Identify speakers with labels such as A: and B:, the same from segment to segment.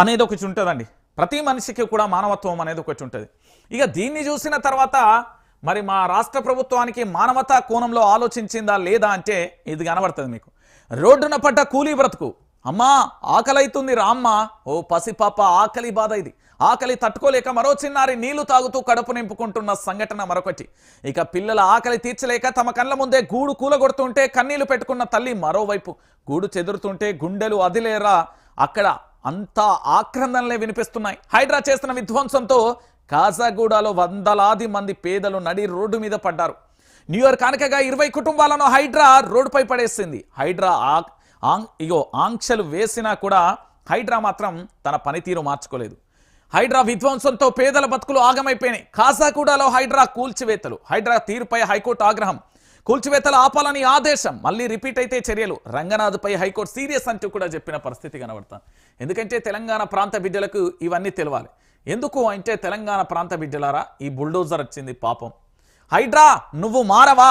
A: అనేది ఒకటి ఉంటుందండి. ప్రతి మనిషికి కూడా మానవత్వం అనేది ఒకటి ఉంటుంది. ఇక దీన్ని చూసిన తర్వాత మరి మా రాష్ట్ర ప్రభుత్వానికి మానవతా కోణంలో ఆలోచించిందా లేదా అంటే ఇది కనబడుతుంది మీకు. రోడ్డున పడ్డ కూలీ బ్రతుకు. అమ్మా ఆకలైతుంది రామ్మ. ఓ పసిపాప ఆకలి బాధ ఇది. ఆకలి తట్టుకోలేక మరో చిన్నారి నీళ్ళు తాగుతూ కడుపు నింపుకుంటున్న సంఘటన మరొకటి. ఇక పిల్లల ఆకలి తీర్చలేక తమ కళ్ళ ముందే గూడు కూలగొడుతుంటే కన్నీళ్ళు పెట్టుకున్న తల్లి మరోవైపు గూడు చెదురుతుంటే గుండెలు అదిలేరా. అక్కడ అంతా ఆక్రందనలే వినిపిస్తున్నాయి. హైడ్రా చేస్తున్న విధ్వంసంతో కాజాగూడలో వందలాది మంది పేదలు నడి రోడ్డు మీద పడ్డారు. న్యూ ఇయర్ ఇరవై కుటుంబాలను హైడ్రా రోడ్డుపై పడేసింది. హైడ్రా ఆంగ్ ఇగో ఆంక్షలు వేసినా కూడా హైడ్రా మాత్రం తన పనితీరు మార్చుకోలేదు. హైడ్రా విధ్వంసంతో పేదల బతుకులు ఆగమైపోయినాయి. కాసాగూడలో హైడ్రా కూల్చివేతలు. హైడ్రా తీరుపై హైకోర్టు ఆగ్రహం. కూల్చివేతలు ఆపాలని ఆదేశం. మళ్ళీ రిపీట్ అయితే చర్యలు. రంగనాథ్పై హైకోర్టు సీరియస్ అంటూ కూడా చెప్పిన పరిస్థితి కనబడతాం ఎందుకంటే తెలంగాణ ప్రాంత బిడ్డలకు ఇవన్నీ తెలియాలి ఎందుకు అంటే తెలంగాణ ప్రాంత బిడ్డలారా ఈ బుల్డోజర్ వచ్చింది పాపం. హైడ్రా నువ్వు మారవా?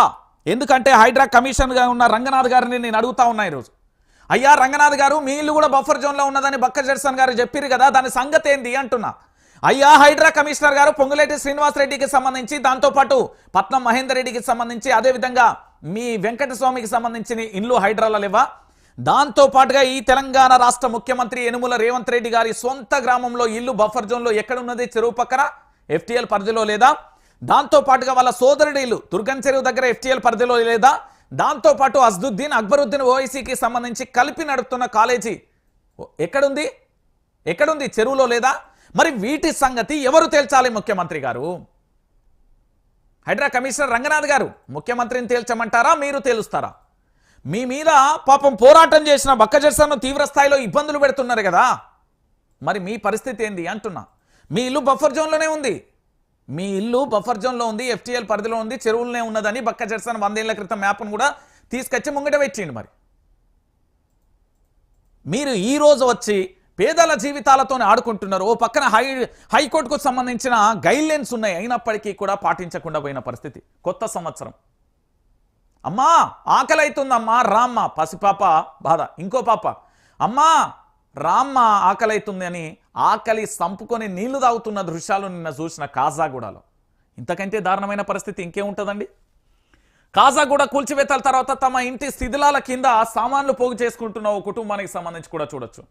A: ఎందుకంటే హైడ్రా కమిషన్గా ఉన్న రంగనాథ్ గారిని నేను అడుగుతా ఉన్నా ఈరోజు. అయ్యా రంగనాథ్ గారు మీ ఇల్లు కూడా బఫర్ జోన్లో ఉన్నదని బక్క జడ్సన్ గారు చెప్పారు కదా దాని సంగతి ఏంది అంటున్నా. అయ్యా హైడ్రా కమిషనర్ గారు పొంగులేటి శ్రీనివాస్ రెడ్డికి సంబంధించి దాంతోపాటు పట్నం మహేందర్ రెడ్డికి సంబంధించి అదేవిధంగా మీ వెంకటస్వామికి సంబంధించిన ఇల్లు హైడ్రాలో లేవా? దాంతో పాటుగా ఈ తెలంగాణ రాష్ట్ర ముఖ్యమంత్రి యనుమల రేవంత్ రెడ్డి గారి సొంత గ్రామంలో ఇల్లు బఫర్ జోన్లో ఎక్కడున్నది? చెరువు పక్కన? ఎఫ్టీఎల్ పరిధిలో లేదా? దాంతో పాటుగా వాళ్ళ సోదరుడి ఇల్లు దుర్గం చెరువు దగ్గర ఎఫ్టీఎల్ పరిధిలో లేదా? దాంతో పాటు అజ్దుద్దీన్ అక్బరుద్దీన్ ఓఐసీకి సంబంధించి కలిపి నడుపుతున్న కాలేజీ ఎక్కడుంది? ఎక్కడుంది? చెరువులో లేదా? మరి వీటి సంగతి ఎవరు తేల్చాలి ముఖ్యమంత్రి గారు? హైడ్రా కమిషనర్ రంగనాథ్ గారు ముఖ్యమంత్రిని తేల్చమంటారా? మీరు తేలుస్తారా? మీ మీద పాపం పోరాటం చేసిన బక్కజర్సను తీవ్ర స్థాయిలో ఇబ్బందులు పెడుతున్నారు కదా. మరి మీ పరిస్థితి ఏంది అంటున్నా. మీ ఇల్లు బఫర్ జోన్లోనే ఉంది. మీ ఇల్లు బఫర్ జోన్లో ఉంది ఎఫ్టీఎల్ పరిధిలో ఉంది చెరువులనే ఉన్నదని బక్క జడ్సన్ వందేళ్ళ క్రితం మ్యాప్ను కూడా తీసుకొచ్చి ముంగట పెట్టిండు మరి. మీరు ఈరోజు వచ్చి పేదల జీవితాలతో ఆడుకుంటున్నారు. ఓ పక్కన హై హైకోర్టుకు సంబంధించిన గైడ్లైన్స్ ఉన్నాయి. అయినప్పటికీ కూడా పాటించకుండా పోయిన పరిస్థితి. కొత్త సంవత్సరం. అమ్మా ఆకలి అవుతుందమ్మా రామ్మ పసిపాప బాధ. ఇంకో పాప. అమ్మా రామ్మ ఆకలి అవుతుంది అని ఆకలి సంపుకొని నీళ్ళు తాగుతున్న దృశ్యాలు నిన్న చూసిన కాజాగూడలో. ఇంతకంటే దారుణమైన పరిస్థితి ఇంకేముంటుందండి? కాజాగూడ కూల్చివేతల తర్వాత తమ ఇంటి శిథిలాల కింద సామాన్లు పోగు చేసుకుంటున్న ఓ కుటుంబానికి సంబంధించి కూడా చూడొచ్చు.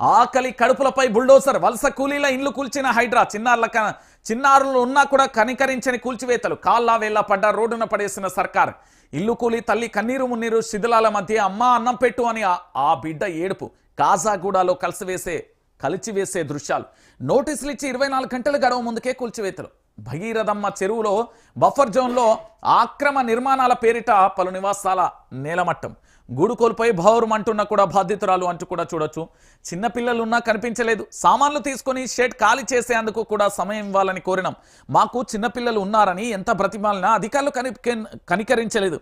A: ఆకలి కడుపులపై బుల్డోసర్ వలస కూలీల ఇండ్లు కూల్చిన హైడ్రా చిన్నారుల చిన్నారులు ఉన్నా కూడా కనికరించని కూల్చివేతలు. కాళ్ళ వేళ్ళ పడ్డ రోడ్డున పడేసిన సర్కార్. ఇల్లు కూలి తల్లి కన్నీరు మున్నీరు శిథిలాల మధ్య అమ్మా అన్నం పెట్టు అని ఆ- బిడ్డ ఏడుపు. కాజాగూడలో కలిసివేసే కలిచివేసే దృశ్యాలు. నోటీసులు ఇచ్చి ఇరవై నాలుగు గంటలు గడవ ముందుకే కూల్చివేతలు. భగీరథమ్మ చెరువులో బఫర్ జోన్లో ఆక్రమ నిర్మాణాల పేరిట పలు నివాసాల నేలమట్టం. గూడు కోల్పోయి భౌరమంటున్న కూడా బాధితురాలు అంటూ కూడా చూడొచ్చు. చిన్నపిల్లలున్నా కనిపించలేదు. సామాన్లు తీసుకొని షెడ్ ఖాళీ చేసేందుకు కూడా సమయం ఇవ్వాలని కోరినాం. మాకు చిన్నపిల్లలు ఉన్నారని ఎంత బ్రతిమాలినా అధికారులు కని కనికరించలేదు.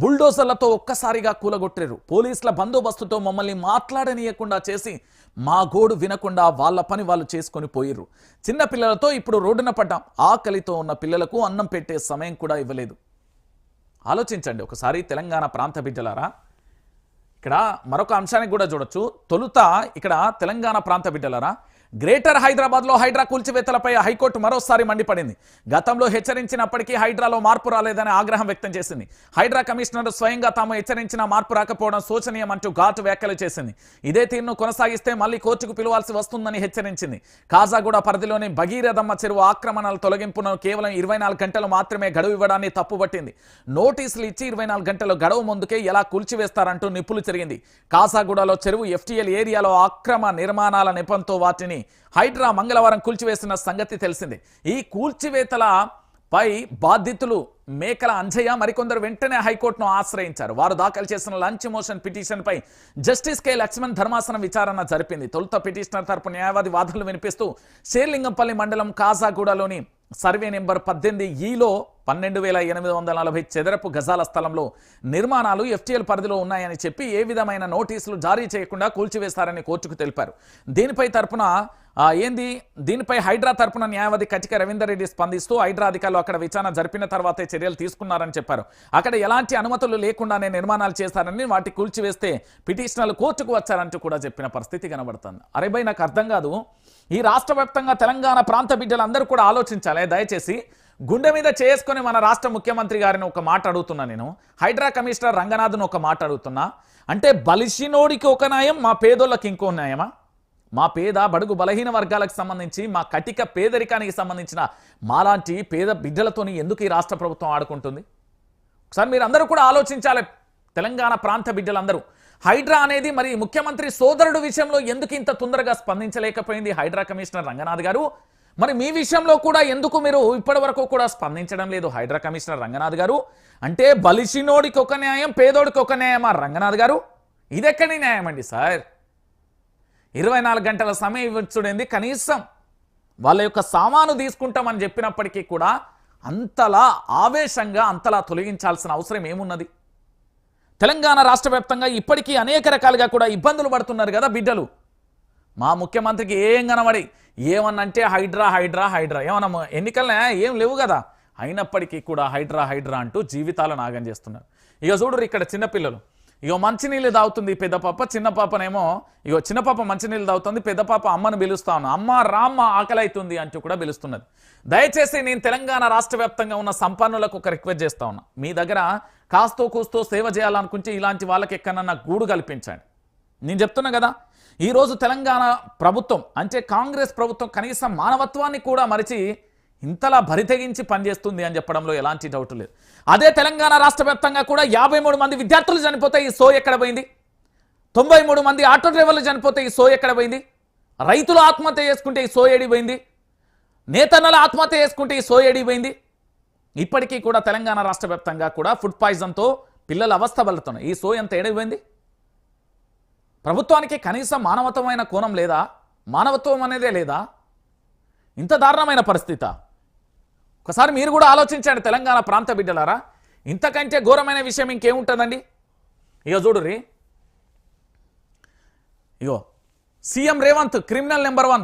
A: బుల్డోజర్లతో ఒక్కసారిగా కూలగొట్టారు. పోలీసుల బందోబస్తుతో మమ్మల్ని మాట్లాడనీయకుండా చేసి మా గోడు వినకుండా వాళ్ళ పని వాళ్ళు చేసుకొని పోయిర్రు. చిన్న పిల్లలతో ఇప్పుడు రోడ్డున పడ్డాం. ఆకలితో ఉన్న పిల్లలకు అన్నం పెట్టే సమయం కూడా ఇవ్వలేదు. ఆలోచించండి ఒకసారి తెలంగాణ ప్రాంత బిడ్డలారా. ఇక్కడ మరొక అంశానికి కూడా చూడొచ్చు. తొలుత ఇక్కడ తెలంగాణ ప్రాంత బిడ్డలారా గ్రేటర్ హైదరాబాద్లో హైడ్రా కూల్చివేతలపై హైకోర్టు మరోసారి మండిపడింది. గతంలో హెచ్చరించినప్పటికీ హైడ్రాలో మార్పు రాలేదని ఆగ్రహం వ్యక్తం చేసింది. హైడ్రా కమిషనర్ స్వయంగా తాము హెచ్చరించిన మార్పు రాకపోవడం శోచనీయం అంటూ ఘాటు వ్యాఖ్యలు చేసింది. ఇదే తీరును కొనసాగిస్తే మళ్ళీ కోర్టుకు పిలవాల్సి వస్తుందని హెచ్చరించింది. కాజాగూడ పరిధిలోని భగీరథమ్మ చెరువు ఆక్రమణల తొలగింపును కేవలం ఇరవై నాలుగు గంటలు మాత్రమే గడువు ఇవ్వడాన్ని తప్పుపట్టింది. నోటీసులు ఇచ్చి ఇరవై నాలుగు గంటలు గడువు ముందుకే ఎలా కూల్చివేస్తారంటూ నిప్పులు జరిగింది కాసాగూడలో చెరువు ఎఫ్టీఎల్ ఏరియాలో అక్రమ నిర్మాణాల నెపంతో వాటిని హైడ్రా మంగళవారం కూల్చివేసిన సంగతి తెలిసిందే. ఈ కూల్చివేతల పై బాధితులు మేకల అంజయ్య మరికొందరు వెంటనే హైకోర్టును ఆశ్రయించారు. వారు దాఖలు చేసిన లంచ్ మోషన్ పిటిషన్ పై జస్టిస్ కె. లక్ష్మణ్ ధర్మాసనం విచారణ జరిపింది. తొలుత పిటిషనర్ తరపు న్యాయవాది వాదనలు వినిపిస్తూ శేర్లింగంపల్లి మండలం కాజాగూడలోని సర్వే నెంబర్ పద్దెనిమిది ఈలో పన్నెండు వేల ఎనిమిది వందల నలభై చదరపు గజాల స్థలంలో నిర్మాణాలు ఎఫ్టీఎల్ పరిధిలో ఉన్నాయని చెప్పి ఏ విధమైన నోటీసులు జారీ చేయకుండా కూల్చివేస్తారని కోర్టుకు తెలిపారు. దీనిపై తరపున ఏంది? దీనిపై హైడ్రా తరపున న్యాయవాది కటిక రవీందర్ రెడ్డి స్పందిస్తూ హైడ్రా అధికారులు అక్కడ విచారణ జరిపిన తర్వాతే చర్యలు తీసుకున్నారని చెప్పారు. అక్కడ ఎలాంటి అనుమతులు లేకుండానే నిర్మాణాలు చేస్తారని వాటి కూల్చివేస్తే పిటిషనర్లు కోర్టుకు వచ్చారంటూ కూడా చెప్పిన పరిస్థితి కనబడుతుంది. అరే నాకు అర్థం కాదు. ఈ రాష్ట్ర తెలంగాణ ప్రాంత బిడ్డలందరూ కూడా ఆలోచించాలి. దయచేసి గుండె మీద చేసుకొని మన రాష్ట్ర ముఖ్యమంత్రి గారిని ఒక మాట అడుగుతున్నా నేను. హైడ్రా కమిషనర్ రంగనాథ్ను ఒక మాట అడుగుతున్నా. అంటే బలిసినోడికి ఒక న్యాయం మా పేదోళ్ళకి ఇంకో న్యాయమా? మా పేద బడుగు బలహీన వర్గాలకు సంబంధించి మా కటిక పేదరికానికి సంబంధించిన మాలాంటి పేద బిడ్డలతోని ఎందుకు ఈ రాష్ట్ర ప్రభుత్వం ఆడుకుంటుంది? ఒకసారి మీరు అందరూ కూడా ఆలోచించాలి. తెలంగాణ ప్రాంత బిడ్డలందరూ. హైడ్రా అనేది మరి ముఖ్యమంత్రి సోదరుడు విషయంలో ఎందుకు ఇంత తొందరగా స్పందించలేకపోయింది హైడ్రా కమిషనర్ రంగనాథ్ గారు? మరి మీ విషయంలో కూడా ఎందుకు మీరు ఇప్పటి వరకు కూడా స్పందించడం లేదు? హైడ్రా కమిషనర్ రంగనాథ్ గారు? అంటే బలిసినోడికి ఒక న్యాయం పేదోడికి ఒక న్యాయమా రంగనాథ్ గారు? ఇదెక్కడి న్యాయం అండి సార్? ఇరవై నాలుగు గంటల సమయం ఇవ్వచ్చుడేంది కనీసం? వాళ్ళ యొక్క సామాను తీసుకుంటామని చెప్పినప్పటికీ కూడా అంతలా ఆవేశంగా అంతలా తొలగించాల్సిన అవసరం ఏమున్నది? తెలంగాణ రాష్ట్ర వ్యాప్తంగా ఇప్పటికీ అనేక రకాలుగా కూడా ఇబ్బందులు పడుతున్నారు కదా బిడ్డలు. మా ముఖ్యమంత్రికి ఏం కనబడి ఏమన్నంటే హైడ్రా హైడ్రా హైడ్రా. ఏమన్నా ఎన్నికలనే ఏం లేవు కదా. అయినప్పటికీ కూడా హైడ్రా హైడ్రా అంటూ జీవితాలను నాగం చేస్తున్నారు. ఇక చూడరు ఇక్కడ చిన్నపిల్లలు ఇగో మంచినీళ్ళు తాగుతుంది పెద్ద పాప చిన్న పాపనేమో ఇగో చిన్న పాప మంచినీళ్ళు తాగుతుంది పెద్ద పాప అమ్మను పిలుస్తా ఉన్నా. అమ్మ రామ్మ ఆకలైతుంది అంటూ కూడా పిలుస్తున్నది. దయచేసి నేను తెలంగాణ రాష్ట్ర వ్యాప్తంగా ఉన్న సంపన్నులకు ఒక రిక్వెస్ట్ చేస్తా ఉన్నా. మీ దగ్గర కాస్తో కూస్తో సేవ చేయాలనుకుంటే ఇలాంటి వాళ్ళకి ఎక్కడన్నా గూడు కల్పించండి. నేను చెప్తున్నా కదా ఈరోజు తెలంగాణ ప్రభుత్వం అంటే కాంగ్రెస్ ప్రభుత్వం కనీసం మానవత్వాన్ని కూడా మరిచి ఇంతలా బరితెగించి పనిచేస్తుంది అని చెప్పడంలో ఎలాంటి డౌట్ లేదు. అదే తెలంగాణ రాష్ట్ర వ్యాప్తంగా కూడా యాభై మూడు మంది విద్యార్థులు చనిపోతే ఈ సో ఎక్కడ పోయింది? తొంభై మూడు మంది ఆటో డ్రైవర్లు చనిపోతే ఈ సో ఎక్కడ పోయింది? రైతులు ఆత్మహత్య చేసుకుంటే ఈ సో ఏడిపోయింది నేతన్నలు ఆత్మహత్య చేసుకుంటే ఈ సో ఏడిపోయింది ఇప్పటికీ కూడా తెలంగాణ రాష్ట్ర వ్యాప్తంగా కూడా ఫుడ్ పాయిజన్తో పిల్లల అవస్థ పడుతున్నాయి ఈ సో ఎంత ఏడిపోయింది? ప్రభుత్వానికి కనీసం మానవత్వమైన కోణం లేదా? మానవత్వం అనేదే లేదా? ఇంత దారుణమైన పరిస్థితి. ఒకసారి మీరు కూడా ఆలోచించండి తెలంగాణ ప్రాంత బిడ్డలారా. ఇంతకంటే ఘోరమైన విషయం ఇంకేముంటుందండి? ఇక చూడుర్రి ఇగో CM Revanth criminal number one